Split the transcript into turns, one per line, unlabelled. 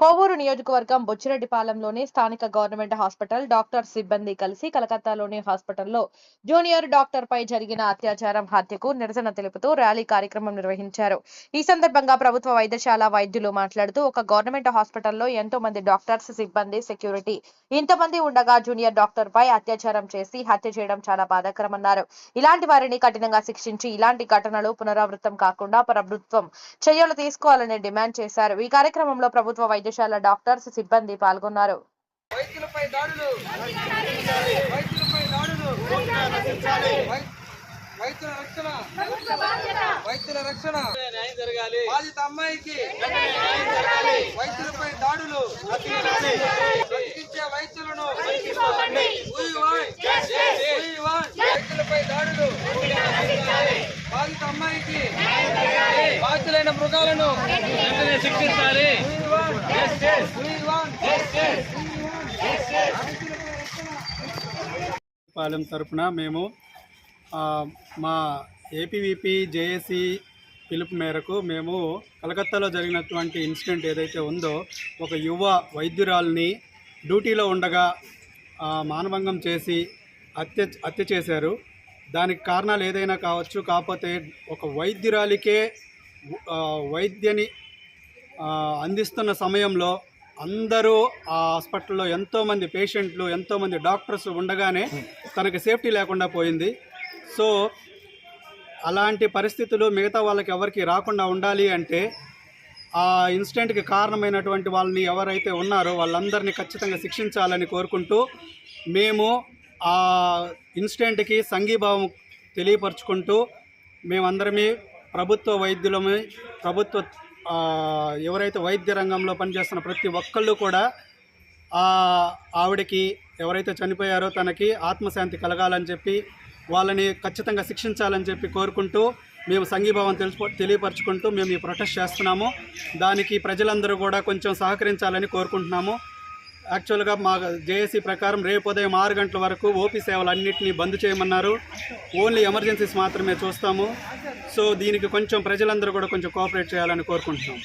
కోవూరు నియోజకవర్గం బొచ్చిరెడ్డిపాలెంలోని స్థానిక government hospital doctor సిబ్బంది కలిసి కలకత్తాలోని హాస్పిటల్లో జూనియర్ డాక్టర్ పై జరిగిన అత్యాచారం హత్యకు నిరసన తెలుపుతూ ర్యాలీ కార్యక్రమం నిర్వహించారు. ఈ సందర్భంగా ప్రభుత్వ వైద్యశాల వైద్యులు మాట్లాడుతూ ఒక గవర్నమెంట్ హాస్పిటల్లో ఎంతో మంది డాక్టర్స్ సిబ్బంది సెక్యూరిటీ ఇంతమంది ఉండగా జూనియర్ డాక్టర్ పై అత్యాచారం చేసి హత్య చేయడం చాలా బాధాకరమన్నారు. ఇలాంటి వారిని కఠినంగా శిక్షించి ఇలాంటి ఘటనలు పునరావృతం కాకుండా ప్రభుత్వం చర్యలు తీసుకోవాలని డిమాండ్ చేశారు. ఈ కార్యక్రమంలో ప్రభుత్వ వైద్య వైద్యశాల డాక్టర్స్ సిబ్బంది పాల్గొన్నారు.
వైద్యులపై దాడులు. వైద్యులపై దాడులు వైద్యుల రక్షణ. వైద్యుల రక్షణ. న్యాయం జరగాలి బాధిత అమ్మాయికి వైద్యులపై దాడులు. వైద్యులపై దాడులు. బాధిత అమ్మాయికి బాధితులైన మృగాలను వెంటనే శిక్షించాలి.
పాలెం తరఫున మేము మా ఏపీవీపీ జేఏసీ పిలుపు మేరకు మేము కలకత్తాలో జరిగినటువంటి ఇన్సిడెంట్ ఏదైతే ఉందో ఒక యువ వైద్యురాల్ని డ్యూటీలో ఉండగా మానభంగం చేసి హత్య హత్య చేశారు. దానికి కారణాలు ఏదైనా కావచ్చు కాకపోతే ఒక వైద్యురాలికే వైద్యని అందిస్తున్న సమయంలో అందరూ ఆ హాస్పిటల్లో ఎంతోమంది పేషెంట్లు ఎంతోమంది డాక్టర్స్ ఉండగానే తనకి సేఫ్టీ లేకుండా పోయింది. సో అలాంటి పరిస్థితులు మిగతా వాళ్ళకి ఎవరికి రాకుండా ఉండాలి అంటే ఆ ఇన్సిడెంట్కి కారణమైనటువంటి వాళ్ళని ఎవరైతే ఉన్నారో వాళ్ళందరినీ ఖచ్చితంగా శిక్షించాలని కోరుకుంటూ మేము ఆ ఇన్సిడెంట్కి సంఘీభావం తెలియపరుచుకుంటూ మేమందరమే ప్రభుత్వ వైద్యులమే ప్రభుత్వ ఎవరైతే వైద్య రంగంలో పనిచేస్తున్న ప్రతి ఒక్కళ్ళు కూడా ఆ ఆవిడకి ఎవరైతే చనిపోయారో తనకి ఆత్మశాంతి కలగాలని చెప్పి వాళ్ళని ఖచ్చితంగా శిక్షించాలని చెప్పి కోరుకుంటూ మేము సంఘీభావం తెలుసు తెలియపరచుకుంటూ మేము ఈ ప్రొటెస్ట్ చేస్తున్నాము. దానికి ప్రజలందరూ కూడా కొంచెం సహకరించాలని కోరుకుంటున్నాము. యాక్చువల్గా మా జేఏసీ ప్రకారం రేపు ఉదయం ఆరు గంటల వరకు ఓపీ సేవలు అన్నింటినీ బంద్ చేయమన్నారు. ఓన్లీ ఎమర్జెన్సీస్ మాత్రమే చూస్తాము. సో దీనికి కొంచెం ప్రజలందరూ కూడా కొంచెం కోఆపరేట్ చేయాలని కోరుకుంటున్నాం.